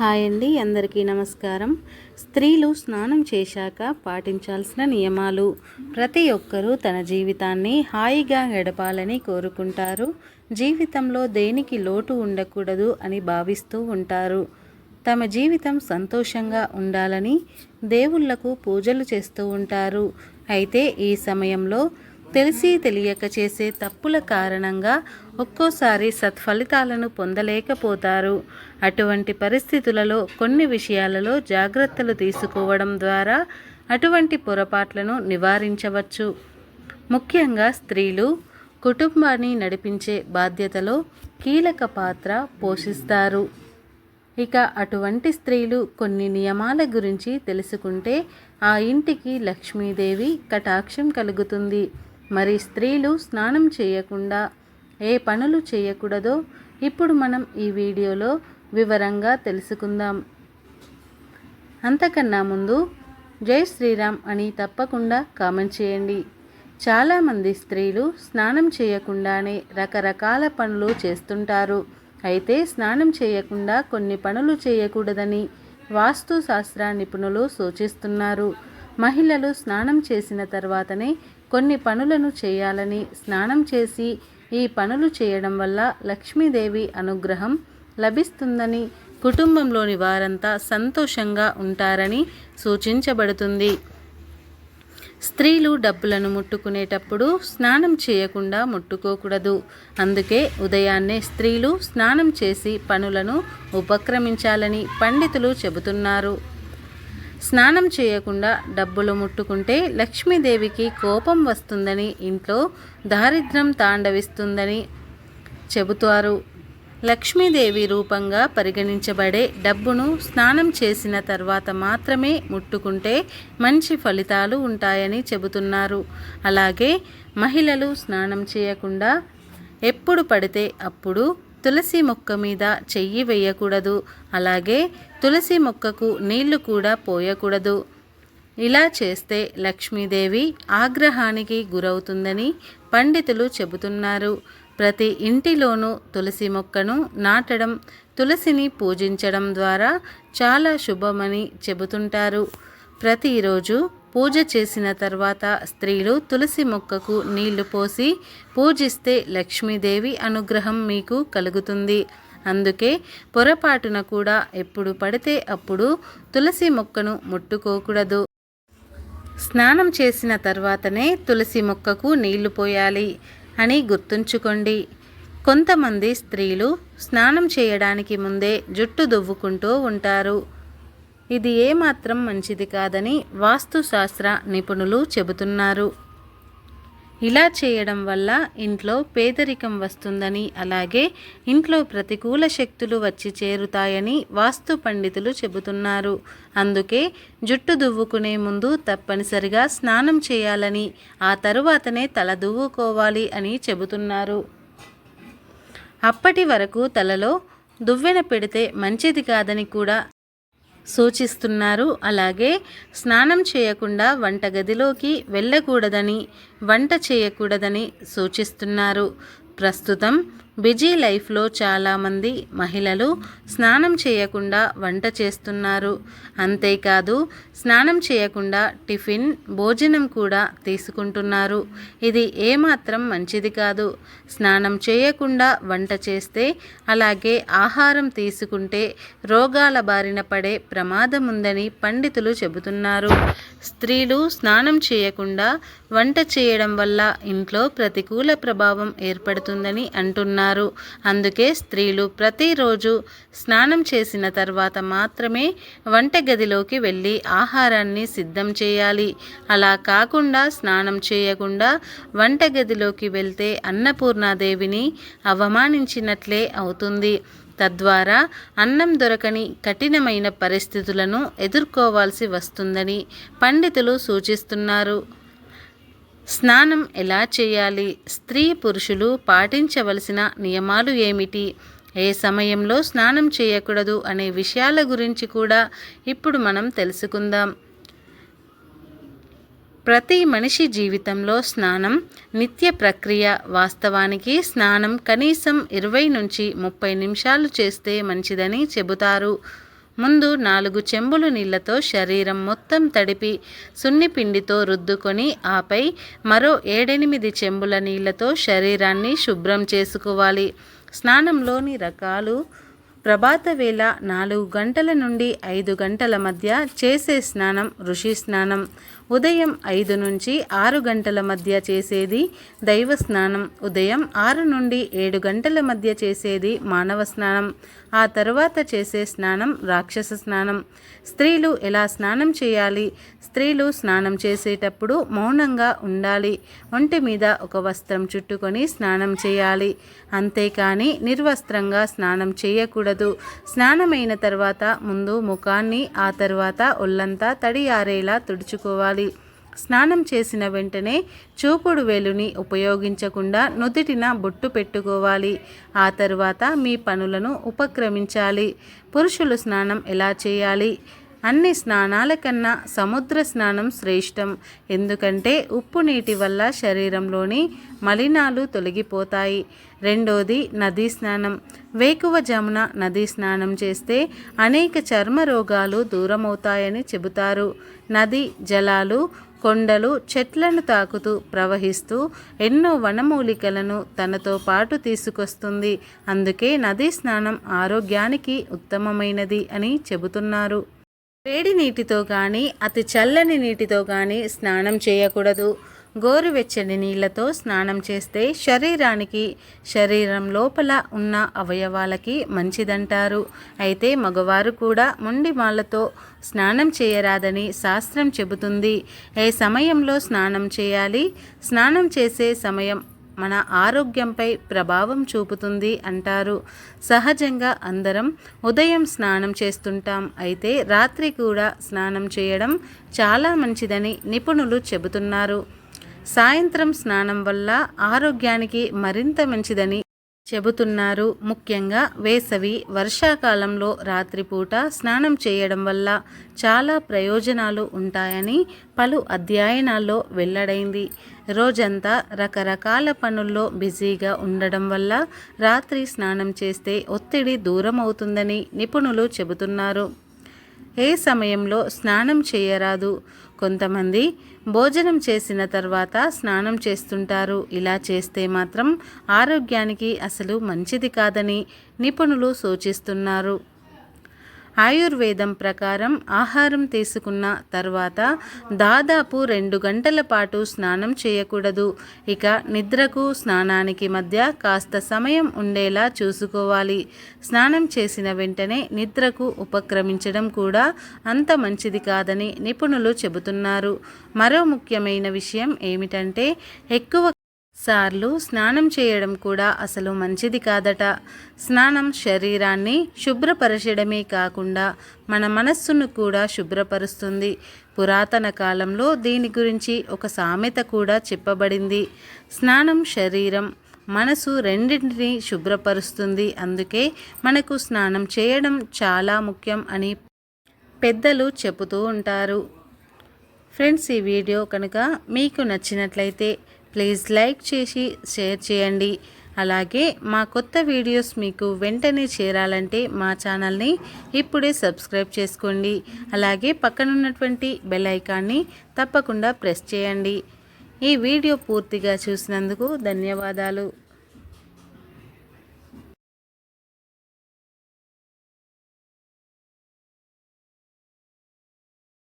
Hi అండి అందరికీ నమస్కారం. స్త్రీలు స్నానం చేశాక పాటించాల్సిన నియమాలు. ప్రతి ఒక్కరూ తన జీవితాన్ని హాయిగా గడపాలని కోరుకుంటారు. జీవితంలో దేనికి లోటు ఉండకూడదు అని భావిస్తూ ఉంటారు. తమ జీవితం సంతోషంగా ఉండాలని దేవుళ్ళకు పూజలు చేస్తూ ఉంటారు. అయితే ఈ సమయంలో తెలిసి తెలియక చేసే తప్పుల కారణంగా ఒక్కోసారి సత్ఫలితాలను పొందలేకపోతారు. అటువంటి పరిస్థితులలో కొన్ని విషయాలలో జాగ్రత్తలు తీసుకోవడం ద్వారా అటువంటి పొరపాట్లను నివారించవచ్చు. ముఖ్యంగా స్త్రీలు కుటుంబాన్ని నడిపించే బాధ్యతలో కీలక పాత్ర పోషిస్తారు. ఇక అటువంటి స్త్రీలు కొన్ని నియమాల గురించి తెలుసుకుంటే ఆ ఇంటికి లక్ష్మీదేవి కటాక్షం కలుగుతుంది. మరి స్త్రీలు స్నానం చేయకుండా ఏ పనులు చేయకూడదో ఇప్పుడు మనం ఈ వీడియోలో వివరంగా తెలుసుకుందాం. అంతకన్నా ముందు జై శ్రీరామ్ అని తప్పకుండా కామెంట్ చేయండి. చాలామంది స్త్రీలు స్నానం చేయకుండానే రకరకాల పనులు చేస్తుంటారు. అయితే స్నానం చేయకుండా కొన్ని పనులు చేయకూడదని వాస్తు శాస్త్ర నిపుణులు సూచిస్తున్నారు. మహిళలు స్నానం చేసిన తర్వాతనే కొన్ని పనులను చేయాలని స్నానం చేసి ఈ పనులు చేయడం వల్ల లక్ష్మీదేవి అనుగ్రహం లభిస్తుందని కుటుంబంలోని వారంతా సంతోషంగా ఉంటారని సూచించబడుతుంది. స్త్రీలు డబ్బులను ముట్టుకునేటప్పుడు స్నానం చేయకుండా ముట్టుకోకూడదు. అందుకే ఉదయాన్నే స్త్రీలు స్నానం చేసి పనులను ఉపక్రమించాలని పండితులు చెబుతున్నారు. స్నానం చేయకుండా డబ్బులు ముట్టుకుంటే లక్ష్మీదేవికి కోపం వస్తుందని ఇంట్లో దారిద్ర్యం తాండవిస్తుందని చెబుతారు. లక్ష్మీదేవి రూపంగా పరిగణించబడే డబ్బును స్నానం చేసిన తర్వాత మాత్రమే ముట్టుకుంటే మంచి ఫలితాలు ఉంటాయని చెబుతున్నారు. అలాగే మహిళలు స్నానం చేయకుండా ఎప్పుడు పడితే అప్పుడు తులసి మొక్క మీద చెయ్యి వేయకూడదు. అలాగే తులసి మొక్కకు నీళ్ళు కూడా పోయకూడదు. ఇలా చేస్తే లక్ష్మీదేవి ఆగ్రహానికి గురవుతుందని పండితులు చెబుతున్నారు. ప్రతి ఇంటిలోనూ తులసి మొక్కను నాటడం తులసిని పూజించడం ద్వారా చాలా శుభమని చెబుతుంటారు. ప్రతిరోజు పూజ చేసిన తర్వాత స్త్రీలు తులసి మొక్కకు నీళ్ళు పోసి పూజిస్తే లక్ష్మీదేవి అనుగ్రహం మీకు కలుగుతుంది. అందుకే పొరపాటున కూడా ఎప్పుడు పడితే అప్పుడు తులసి మొక్కను ముట్టుకోకూడదు. స్నానం చేసిన తర్వాతనే తులసి మొక్కకు నీళ్ళు పోయాలి అని గుర్తుంచుకోండి. కొంతమంది స్త్రీలు స్నానం చేయడానికి ముందే జుట్టు దువ్వుకుంటూ ఉంటారు. ఇది ఏమాత్రం మంచిది కాదని వాస్తుశాస్త్ర నిపుణులు చెబుతున్నారు. ఇలా చేయడం వల్ల ఇంట్లో పేదరికం వస్తుందని అలాగే ఇంట్లో ప్రతికూల శక్తులు వచ్చి చేరుతాయని వాస్తు పండితులు చెబుతున్నారు. అందుకే జుట్టు దువ్వుకునే ముందు తప్పనిసరిగా స్నానం చేయాలని ఆ తరువాతనే తల దువ్వుకోవాలి అని చెబుతున్నారు. అప్పటి వరకు తలలో దువ్వెన పెడితే మంచిది కాదని కూడా సూచిస్తున్నారు. అలాగే స్నానం చేయకుండా వంటగదిలోకి వెళ్ళకూడదని వంట చేయకూడదని సూచిస్తున్నారు. ప్రస్తుతం బిజీ లైఫ్లో చాలామంది మహిళలు స్నానం చేయకుండా వంట చేస్తున్నారు. అంతేకాదు స్నానం చేయకుండా టిఫిన్ భోజనం కూడా తీసుకుంటున్నారు. ఇది ఏమాత్రం మంచిది కాదు. స్నానం చేయకుండా వంట చేస్తే అలాగే ఆహారం తీసుకుంటే రోగాల బారిన పడే ప్రమాదం ఉందని పండితులు చెబుతున్నారు. స్త్రీలు స్నానం చేయకుండా వంట చేయడం వల్ల ఇంట్లో ప్రతికూల ప్రభావం ఏర్పడుతుందని అంటున్నారు. అందుకే స్త్రీలు ప్రతిరోజు స్నానం చేసిన తర్వాత మాత్రమే వంటగదిలోకి వెళ్ళి ఆహారాన్ని సిద్ధం చేయాలి. అలా కాకుండా స్నానం చేయకుండా వంటగదిలోకి వెళ్తే అన్నపూర్ణాదేవిని అవమానించినట్లే అవుతుంది. తద్వారా అన్నం దొరకని కఠినమైన పరిస్థితులను ఎదుర్కోవాల్సి వస్తుందని పండితులు సూచిస్తున్నారు. స్నానం ఎలా చేయాలి? స్త్రీ పురుషులు పాటించవలసిన నియమాలు ఏమిటి? ఏ సమయంలో స్నానం చేయకూడదు అనే విషయాల గురించి కూడా ఇప్పుడు మనం తెలుసుకుందాం. ప్రతి మనిషి జీవితంలో స్నానం నిత్య ప్రక్రియ. వాస్తవానికి స్నానం కనీసం ఇరవై నుంచి ముప్పై నిమిషాలు చేస్తే మంచిదని చెబుతారు. ముందు నాలుగు చెంబులు నీళ్ళతో శరీరం మొత్తం తడిపి సున్నిపిండితో రుద్దుకొని ఆపై మరో ఏడెనిమిది చెంబుల నీళ్ళతో శరీరాన్ని శుభ్రం చేసుకోవాలి. స్నానంలోని రకాలు ప్రభాత వేళ నాలుగు గంటల నుండి ఐదు గంటల మధ్య చేసే స్నానం ఋషి స్నానం. ఉదయం ఐదు నుంచి ఆరు గంటల మధ్య చేసేది దైవ స్నానం ఉదయం ఆరు నుండి ఏడు గంటల మధ్య చేసేది మానవ స్నానం ఆ తర్వాత చేసే స్నానం రాక్షస స్నానం. స్త్రీలు ఎలా స్నానం చేయాలి? స్త్రీలు స్నానం చేసేటప్పుడు మౌనంగా ఉండాలి. ఒంటి మీద ఒక వస్త్రం చుట్టుకొని స్నానం చేయాలి. అంతేకాని నిర్వస్త్రంగా స్నానం చేయకూడదు. స్నానమైన తర్వాత ముందు ముఖాన్ని ఆ తర్వాత ఒళ్ళంతా తడి ఆరేలా తుడుచుకోవాలి. స్నానం చేసిన వెంటనే చూపుడు వేలుని ఉపయోగించకుండా నుదిటిన బొట్టు పెట్టుకోవాలి. ఆ తరువాత మీ పనులను ఉపక్రమించాలి. పురుషులు స్నానం ఎలా చేయాలి? అన్ని స్నానాల కన్నా సముద్ర స్నానం శ్రేష్టం. ఎందుకంటే ఉప్పు నీటి వల్ల శరీరంలోని మలినాలు తొలగిపోతాయి. రెండోది నదీ స్నానం. వేకువ జమున నదీ స్నానం చేస్తే అనేక చర్మ రోగాలు దూరమవుతాయని చెబుతారు. నది జలాలు కొండలు చెట్లను తాకుతూ ప్రవహిస్తూ ఎన్నో వనమూలికలను తనతో పాటు తీసుకొస్తుంది. అందుకే నదీ స్నానం ఆరోగ్యానికి ఉత్తమమైనది అని చెబుతున్నారు. వేడి నీటితో కానీ అతి చల్లని నీటితో కానీ స్నానం చేయకూడదు. గోరువెచ్చని నీళ్ళతో స్నానం చేస్తే శరీరానికి శరీరం లోపల ఉన్న అవయవాలకి మంచిదంటారు. అయితే మగవారు కూడా మొండి మాలతో స్నానం చేయరాదని శాస్త్రం చెబుతుంది. ఏ సమయంలో స్నానం చేయాలి? స్నానం చేసే సమయం మన ఆరోగ్యంపై ప్రభావం చూపుతుంది అంటారు. సహజంగా అందరం ఉదయం స్నానం చేస్తుంటాం. అయితే రాత్రి కూడా స్నానం చేయడం చాలా మంచిదని నిపుణులు చెబుతున్నారు. సాయంత్రం స్నానం వల్ల ఆరోగ్యానికి మరింత మంచిదని చెబుతున్నారు. ముఖ్యంగా వేసవి వర్షాకాలంలో రాత్రిపూట స్నానం చేయడం వల్ల చాలా ప్రయోజనాలు ఉంటాయని పలు అధ్యయనాల్లో వెల్లడైంది. రోజంతా రకరకాల పనుల్లో బిజీగా ఉండడం వల్ల రాత్రి స్నానం చేస్తే ఒత్తిడి దూరం అవుతుందని నిపుణులు చెబుతున్నారు. ఏ సమయంలో స్నానం చేయరాదు? కొంతమంది భోజనం చేసిన తర్వాత స్నానం చేస్తుంటారు. ఇలా చేస్తే మాత్రం ఆరోగ్యానికి అసలు మంచిది కాదని నిపుణులు సూచిస్తున్నారు. ఆయుర్వేదం ప్రకారం ఆహారం తీసుకున్న తర్వాత దాదాపు రెండు గంటల పాటు స్నానం చేయకూడదు. ఇక నిద్రకు స్నానానికి మధ్య కాస్త సమయం ఉండేలా చూసుకోవాలి. స్నానం చేసిన వెంటనే నిద్రకు ఉపక్రమించడం కూడా అంత మంచిది కాదని నిపుణులు చెబుతున్నారు. మరో ముఖ్యమైన విషయం ఏమిటంటే ఎక్కువ సార్లు స్నానం చేయడం కూడా అసలు మంచిది కాదట. స్నానం శరీరాన్ని శుభ్రపరచడమే కాకుండా మన మనస్సును కూడా శుభ్రపరుస్తుంది. పురాతన కాలంలో దీని గురించి ఒక సామెత కూడా చెప్పబడింది. స్నానం శరీరం మనసు రెండింటిని శుభ్రపరుస్తుంది. అందుకే మనకు స్నానం చేయడం చాలా ముఖ్యం అని పెద్దలు చెబుతూ ఉంటారు. ఫ్రెండ్స్ ఈ వీడియో కనుక మీకు నచ్చినట్లయితే ప్లీజ్ లైక్ చేసి షేర్ చేయండి. అలాగే మా కొత్త వీడియోస్ మీకు వెంటనే చేరాలంటే మా ఛానల్ని ఇప్పుడే సబ్స్క్రైబ్ చేసుకోండి. అలాగే పక్కనున్నటువంటి బెల్ ఐకాన్ని తప్పకుండా ప్రెస్ చేయండి. ఈ వీడియో పూర్తిగా చూసినందుకు ధన్యవాదాలు.